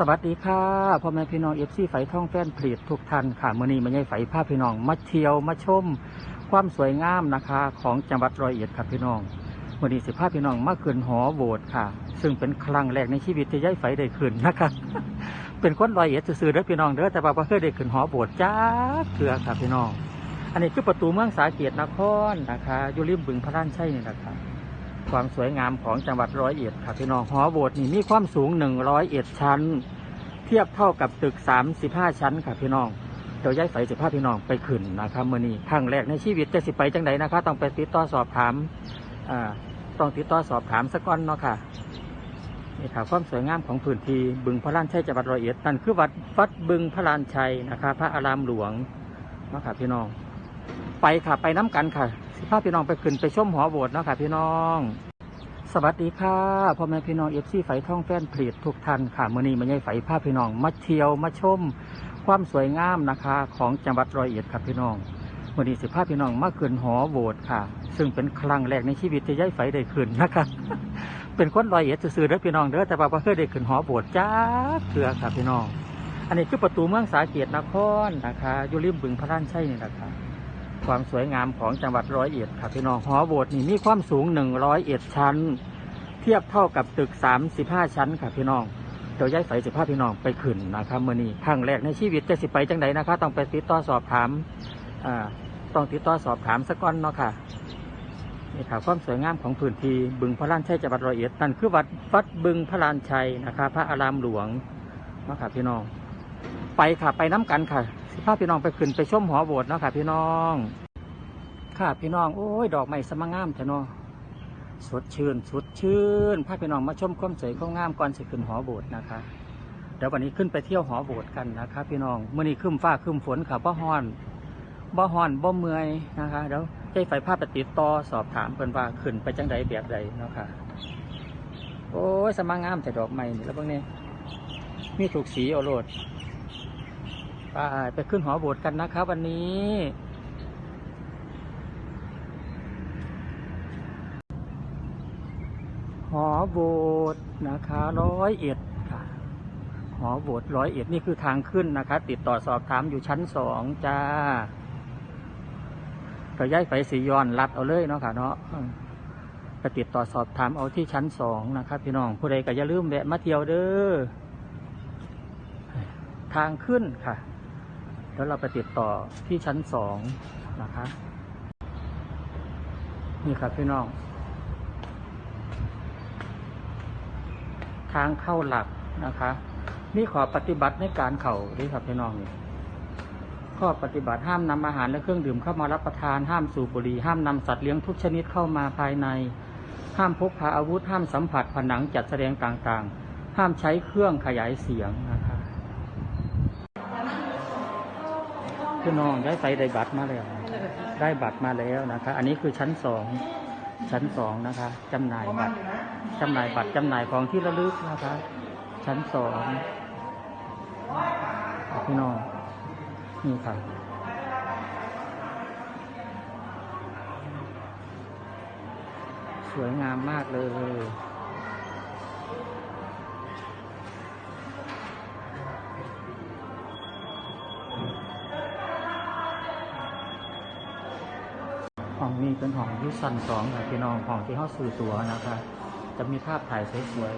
สวัสดีค่ะพ่อแม่พี่น้องเอฟซีไฟท่องแฟนผลิตทุกท่านค่ะมื่อนี้มาใหญ่ไฟภาพพี่น้องมาเที่ยวมาชม ความสวยงามนะคะ ของจังหวัดร้อยเอ็ดครับพี่น้องมื่อนี้สิภาพพี่น้องมาขึ้นหอโบสถ์ค่ะ ซึ่งเป็นครั้งแรกในชีวิตที่ย้ายไฟได้ขึ้นนะคะเป็นคนร้อยเอ็ดซื่อๆเด้อพี่น้องเด้อแต่ว่าบ่เคยได้ขึ้นหอโบสถ์จ้าเถื่อค่ะพี่น้อง อันนี้คือประตูเมืองสาเกตนครนะคะอยู่ริมบึงพระรานชัยนี่แหละคะ ความสวยงามของจังหวัดร้อยเอ็ดค่ะพี่น้องหอโบสถ์นี่มีความสูง101ชั้น เทียบเท่ากับตึก35ชั้นค่ะพี่น้องเดี๋ยวย้ายไฟสิภาพพี่น้องไปขึ้นนะครับมื่อนี้ครั้งแรกในชีวิตจะสิไปจังไดนะคะต้องไปติดต่อสอบถามอ่าต้องติดต่อสอบถามสักก้อนเนาะค่ะนี่ค่ะความสวยงามของพื้นที่บึงพระลานชัยจังหวัดร้อยเอ็ดนั่นคือวัดวัดบึงพระลานชัยนะคะพระอารามหลวงเนาะค่ะพี่น้องไปค่ะไปน้ำกันค่ะ พาพี่น้องไปขึ้นไปชมหอโบสถ์เนาะค่ะพี่น้อง สวัสดีค่ะพ่อแม่พี่น้องเอฟซีไฟท่องแฟนผลิตทุกท่านค่ะมื่อนี้มาใหญ่ไฟภาพพี่น้องมาเที่ยวมาชม ความสวยงามนะคะ ของจังหวัดร้อยเอ็ดครับพี่น้องมื่อนี้สิพาพี่น้องมาขึ้นหอโบสถ์ค่ะ ซึ่งเป็นครั้งแรกในชีวิตที่ย้ายไฟได้ขึ้นนะคะเป็นคนร้อยเอ็ดซื่อๆเด้อพี่น้องเด้อแต่ว่าบ่เคยได้ขึ้นหอโบสถ์จ้าเถื่อค่ะพี่น้อง อันนี้คือประตูเมืองสาเกตนครนะคะอยู่ริมบึงพระรานชัยนี่แหละค่ะ ความสวยงามของจังหวัดร้อยเอ็ดครับพี่น้องหอโบสถ์นี่มีความสูง101ชั้น เทียบเท่ากับตึก35ชั้นครับพี่น้องเดี๋ยวย้ายไฟสิภาพี่น้องไปขึ้นนะครับเมื่อนี้ครั้งแรกในชีวิตจะสิไปจังไดนะคะต้องไปติดต่อสอบถามอ่าต้องติดต่อสอบถามสักก้อนเนาะค่ะนี่ค่ะความสวยงามของพื้นที่บึงพระลานชัยจังหวัดร้อยเอ็ดนั่นคือวัดวัดบึงพระลานชัยนะคะพระอารามหลวงนาะค่ะพี่น้อง ไปค่ะ ไปน้ำกันค่ะสิพาพี่น้องไปขึ้นไปชมหอโบสถ์เนาะค่ะ พี่น้อง ค่ะพี่น้องโอ้ยดอกไม้สมังงามแท้เนาะสดชื่นสดชื่นพาพี่น้องมาชมความสวยความงามก่อนสิขึ้นหอโบสถ์นะคะเดี๋ยววันนี้ขึ้นไปเที่ยวหอโบสถ์กันนะคะ พี่น้องเมื่อนี้ขึ้นฟ้าขึ้นฝนค่ะบ่ฮ้อนบ่ฮ้อนบ่เมื่อยนะคะเดี๋ยวให้ไฟภาพไปติดต่อสอบถามเพิ่นว่าขึ้นไปจังใดแบบใดเนาะค่ะโอ้ยสมังงามแต่ดอกไม้นี่แล้วเบางนี้มีถูกสีเอโลด ไปไปขึ้นหอโบสถ์กันนะครับ วันนี้หอโบสถ์นะคะร้อยเอ็ดค่ะ หอโบสถ์ร้อยเอ็ดนี่คือทางขึ้นนะคะ ติดต่อสอบถามอยู่ชั้นสองจ้าก็ย้ายไฟสีย้อนลัดเอาเลยเนาะค่ะเนาะอืมก็ติดต่อสอบถามเอาที่ชั้นสองนะครับพี่น้องผู้ใดก็อย่าลืมแวะมาเที่ยวเด้อทางขึ้นค่ะ แล้วเราไปติดต่อที่ชั้นสองนะคะ นี่ครับพี่น้อง ทางเข้าหลักนะคะ นี่ขอปฏิบัติในการเข่าด้วยครับพี่น้องนี่ข้อปฏิบัติห้ามนำอาหารและเครื่องดื่มเข้ามารับประทานห้ามสูบบุหรี่ห้ามนำสัตว์เลี้ยงทุกชนิดเข้ามาภายใน ห้ามพกพาอาวุธ ห้ามสัมผัสผนังจัดแสดงต่างๆ ห้ามใช้เครื่องขยายเสียงนะคะ พี่น้องได้ไฟได้บัตรมาแล้ว ได้บัตรมาแล้วนะคะ อันนี้คือชั้นสองชั้นสองนะคะจำหน่ายบัตรจำหน่ายบัตรจำหน่ายของที่ระลึกนะคะ ชั้นสองพี่น้องนี่ค่ะสวยงามมากเลย เป็นห้องที่ชั้นสองค่ะพี่น้องห้องที่เขาสื่อตัวนะคะ จะมีภาพถ่ายสวย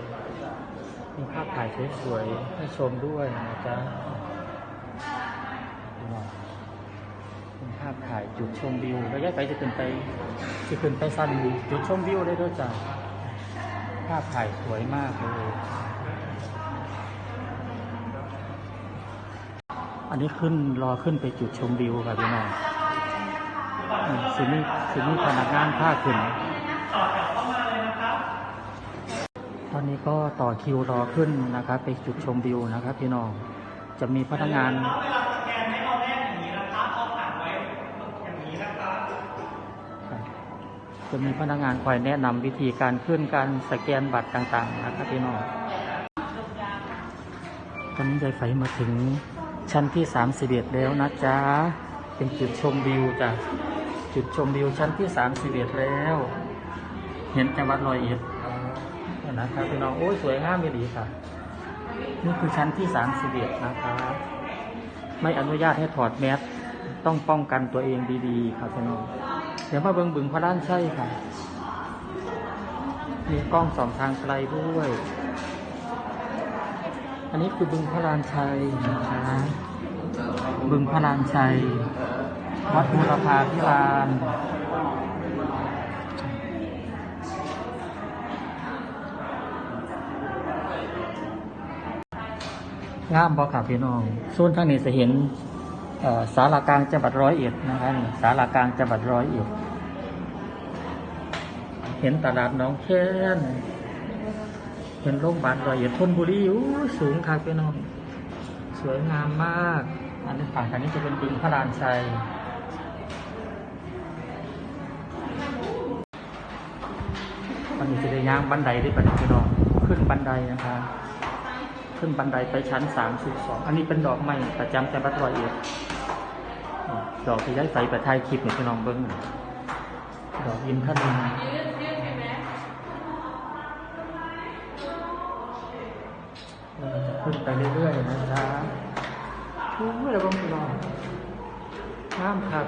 ๆมีภาพถ่ายสวยๆให้ชมด้วยนะจ๊ะพี่น้องเป็นภาพถ่ายจุดชมวิวระยะไปจะขึ้นไปจะขึ้นไปสั้นจุดชมวิวได้ด้วยจ้ะภาพถ่ายสวยมากเลยอันนี้ขึ้นรอขึ้นไปจุดชมวิวค่ะพี่น้อง อืมสินี่สินี่พนักงานผ้าขึ้น ตอนนี้ก็ต่อคิวรอขึ้นนะครับ ไปจุดชมวิวนะครับ พี่น้อง จะมีพนักงานครับจะมีพนักงานคอยแนะนำวิธีการขึ้นการสแกนบัตรต่างๆนะครับพี่น้อง ตอนนี้ใจไฟมาถึงชั้นที่สามสิบเอ็ดแล้วนะจ๊ะ เป็นจุดชมวิวจ้ะ จุดชมวิวชั้นที่สามสิบเอ็ดแล้ว เห็นจังหวัดร้อยเอ็ดนะครับพี่น้องโอ้ยสวยงามดีค่ะ นี่คือชั้นที่สามสิบเอ็ดนะคะไม่อนุญาตให้ถอดแมสต้องป้องกันตัวเองดีๆครับพี่น้องเดี๋ยวมาเบิงบึงพระด้านใช่ค่ะ มีกล้องสองทางไกลด้วย อันนี้คือบึงพระรานชัยนะคะบึงพระรานชัย วัดบูรพาพิรานงามบ่ครับพี่น้องส่วนทางนี้จะเห็นสารากลางจังหวัดร้อยเอ็ดนะคะนี่สารากลางจังหวัดร้อยเอ็ด เห็นตลาดน้องแค้นเห็นโรงพยาบาลร้อยเอ็ดธนบุรีอู้สูงครับพี่น้อง สวยงามมาก อันนี้ฝั่งทางนี้จะเป็นบึงพระรานชัย อันนี้จะได้ย่างบันไดได้ปะเนี่ยพี่น้องขึ้นบันไดนะคะขึ้นบันไดไปชั้นสามสิบสองอันนี้เป็นดอกไม้ประจำจังหวัดร้อยเอ็ดดอกที่ย้ายไฟประทายคลิปเนี่ยพี่น้องเบิ้งดอกยินทนินขึ้นไปเรื่อยๆนะครับโอ้ยระวังพี่น้องน้ำครับ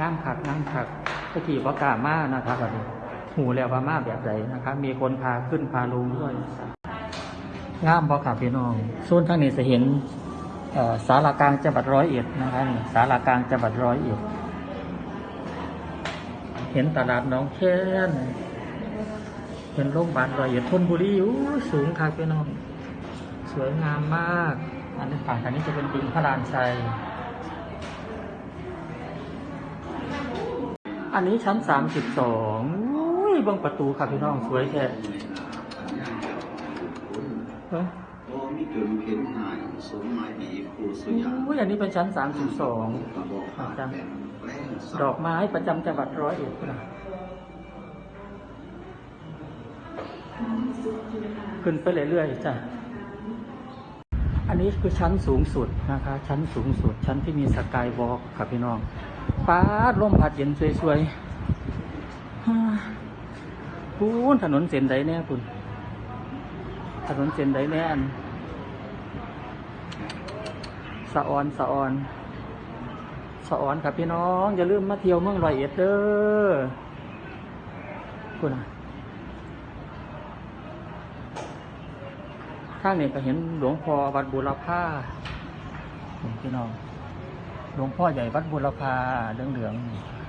งามขักงามขักตะกี้ว่ากามานะครับวันนี้หูแล้วว่ามาแบบใดนะครับ มีคนพาขึ้นพาลงด้วยงามบ่ครับพี่น้องส่วนทางนี้จะเห็นสารากลางจังหวัดร้อยเอ็ดนะครับสารากลางจังหวัดร้อยเอ็ดเห็นตลาดน้องแค้นเห็นโรงพยาบาลร้อยเอ็ดธนบุรีอู้สูงครับพี่น้อง สวยงามมาก อันนี้ฝั่งทางนี้จะเป็นบึงพระรานชัย อันนี้ชั้นสามสิบสองอุ้ยเบังประตูครับพี่น้องสวยแท้เฮ้ยก็มีจนเข็นหายสมหมายดีครูสุยาอุ้ยอันนี้เป็นชั้นสามสิบสองกระบอกขาดแต่งแกล้งสัดอกไม้ประจำจังหวัดร้อยเอ็ดนะขึ้นไปเรื่อยๆจ้ะ อันนี้คือชั้นสูงสุดนะคะ ชั้นสูงสุด ชั้นที่มีสกายวอล์กครับพี่น้อง ป้าดร่มพัดเย็นสวยๆฮ่าปูนถนนเส้นใดแน่คุณถนนเส้นใดแน่อันสะออนสะออนสะออนครับพี่น้อง อย่าลืมมาเที่ยวเมืองร้อยเอ็ดเด้อคุณอะข้างนี้ก็เห็นหลวงพ่อวัดบุรพานี่พี่น้อง หลวงพ่อใหญ่วัดบุรพาเหลืองเหลืองๆ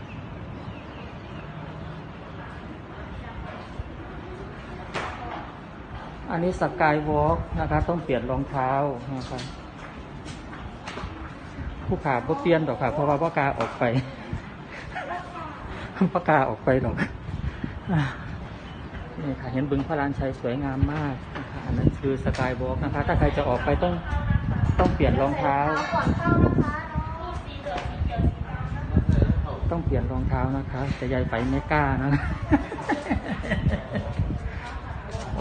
อันนี้สกายวอล์กนะครับต้องเปลี่ยนรองเท้านะครับผู้ขาบ่เปลี่ยนดอกค่ะ เพราะว่าพ่อกาออกไปพ่อกาออกไปดอกนี่ค่ะเห็นบึงพระลานชัยสวยงามมากนะคะอันนั้นคือสกายวอล์กนะคะ ถ้าใครจะออกไปต้องต้องเปลี่ยนรองเท้า ต้องเปลี่ยนรองเท้านะคะแต่ยายไปไม่กล้านะ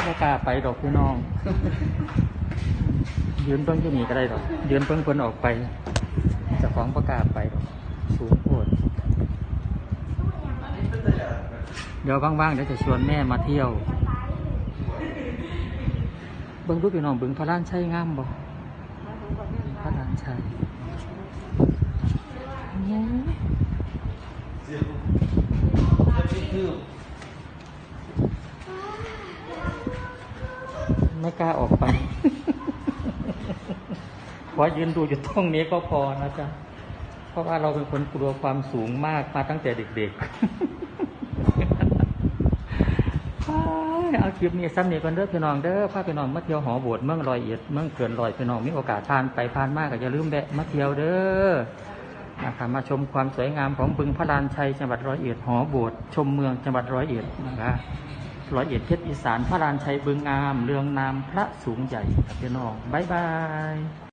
ไม่กล้าไปดอกพี่น้อง ยืนเพิ่งจะหนีก็ได้ดอก ยืนเพิ่งเพิ่นออกไปจะฟ้าของประกาศไปดอกสูงโพดเดี๋ยวว่างๆเดี๋ยวจะชวนแม่มาเที่ยวเบิ้งรูปพี่น้องเบิ้งพระล้านชัยงามบ่พระล้านชัย ไม่กล้าออกไป ขอยืนดูอยู่ตรงนี้ก็พอนะจ๊ะ เพราะว่าเราเป็นคนกลัวความสูงมากมาตั้งแต่เด็กๆ เอาคลิปนี้ซ้ำนี่กันเด้อพี่น้องเด้อพาพี่น้องมาเที่ยวหอโบสถ์เมืองลอยเอ็ดเมืองเกินลอยพี่น้องมีโอกาสผ่านไปผ่านมากก็อย่าลืมแวะมาเที่ยวเด้อ นะคะมาชมความสวยงามของบึงพระลานชัยจังหวัดร้อยเอ็ดหอโบสถ์ชมเมืองจังหวัดร้อยเอ็ดนะคะร้อยเอ็ดเพชรอีสานพระลานชัยบึงงาม เรืองนามพระสูงใหญ่กับพี่น้อง บ๊ายบาย